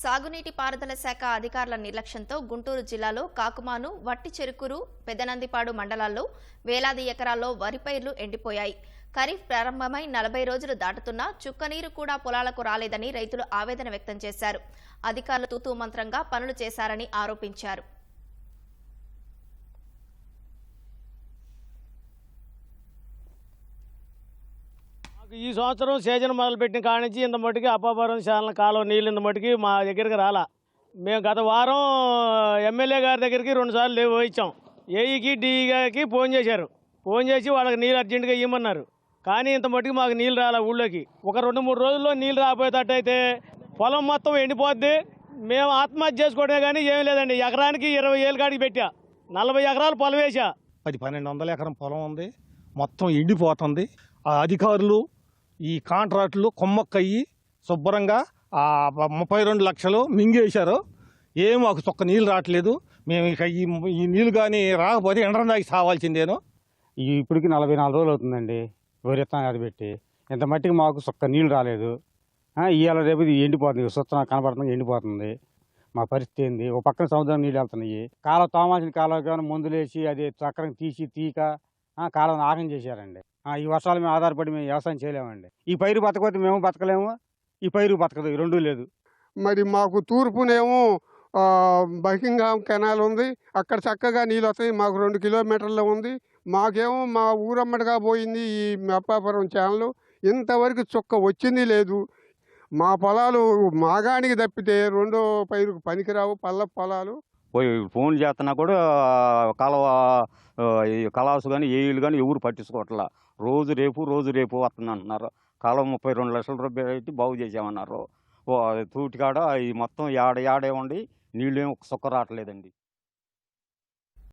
సాగునీటి పారుదల శాఖ అధికారుల నిర్లక్ష్యంతో గుంటూరు జిల్లాలో కాకుమాను వట్టి చెరుకురు పెదనందిపాడు మండలాల్లో వేలాది ఎకరాల్లో వరి పైర్లు ఎండిపోయాయి. ఖరీఫ్ ప్రారంభమై నలభై రోజులు దాటుతున్నా చుక్కనీరు కూడా పొలాలకు రాలేదని రైతులు ఆవేదన వ్యక్తం చేశారు. అధికారులు తూతూ మంత్రంగా పనులు చేశారని ఆరోపించారు. ఈ సంవత్సరం సీజన్ మొదలుపెట్టిన కాడ నుంచి ఇంత మటుకి అప్పాపురం చాలా కాలువ నీళ్ళు ఇంత మటుకి మా దగ్గరికి రాలా. మేము గత వారం ఎమ్మెల్యే గారి దగ్గరికి రెండుసార్లు లేవు ఇచ్చాం ఏఈకి డిఈకి ఫోన్ చేశారు. ఫోన్ చేసి వాళ్ళకి నీళ్ళు అర్జెంటుగా ఇవ్వమన్నారు. కానీ ఇంత మటుకు మాకు నీళ్ళు రాలే ఊళ్ళోకి. ఒక రెండు మూడు రోజుల్లో నీళ్ళు రాబోయేటట్టయితే పొలం మొత్తం ఎండిపోద్ది. మేము ఆత్మహత్య చేసుకోవడమే కానీ ఏం లేదండి. ఎకరానికి ఇరవై ఏళ్ళు కాడికి పెట్టా. నలభై ఎకరాలు పొలం వేసా. పది పన్నెండు వందల ఎకరం పొలం ఉంది. మొత్తం ఎండిపోతుంది. ఆ అధికారులు ఈ కాంట్రాక్టులు కొమ్మక్కయ్యి శుభ్రంగా ఆ ముప్పై రెండు లక్షలు మింగేశారు. ఏం మాకు చొక్క నీళ్ళు రావట్లేదు. మేము ఇక ఈ ఈ నీళ్ళు కానీ రాకపోతే ఎండరం దాకి సావాల్సిందేను ఇప్పటికి నలభై నాలుగు రోజులు అవుతుందండి. విత్తనం అది పెట్టి ఇంత మట్టికి మాకు చొక్క నీళ్ళు రాలేదు. ఇవాళ రేపు ఇది ఎండిపోతుంది. సుత్తన కనబడుతుంది ఎండిపోతుంది. మా పరిస్థితి ఏంది? ఒక పక్కన సముద్రం నీళ్ళు వెళ్తున్నాయి. కాలం తోమాల్సిన కాలం కానీ మందులేసి అది చక్రం తీసి తీక కాలం ఆగం చేశారండి. ఈ వర్షాల మీద ఆధారపడి మేము వ్యవసాయం చేయలేమండి. ఈ పైరు బతకపోతే మేము బతకలేము ఈ పైరు బతకదు ఈ రెండూ లేదు. మరి మాకు తూర్పునేమో ఆ, బకింగ్హామ్ కెనాల్ ఉంది అక్కడ చక్కగా నీళ్ళు వస్తాయి మాకు రెండు కిలోమీటర్లు ఉంది. మాకేమో మా ఊరమ్మడిగా పోయింది ఈ అప్పాపురం ఛానల్ ఇంతవరకు చుక్క వచ్చింది లేదు. మా పొలాలు మాగానికి తప్పితే రెండో పైరుకు పనికిరావు పల్ల పొలాలు. పోయి ఫోన్ చేస్తున్నా కూడా కాలువ ఈ కలాసు కానీ ఏయులు కానీ ఎవరు పట్టించుకోవట్లా. రోజు రేపు రోజు రేపు వస్తుంది అంటున్నారు. కాలువ ముప్పై రెండు లక్షల రూపాయలు పెట్టి బాగు చేసామన్నారు తూటికాడ ఈ మొత్తం ఏడ ఏడే ఉండి నీళ్ళు ఏమి ఒక సుక్క రావట్లేదండి.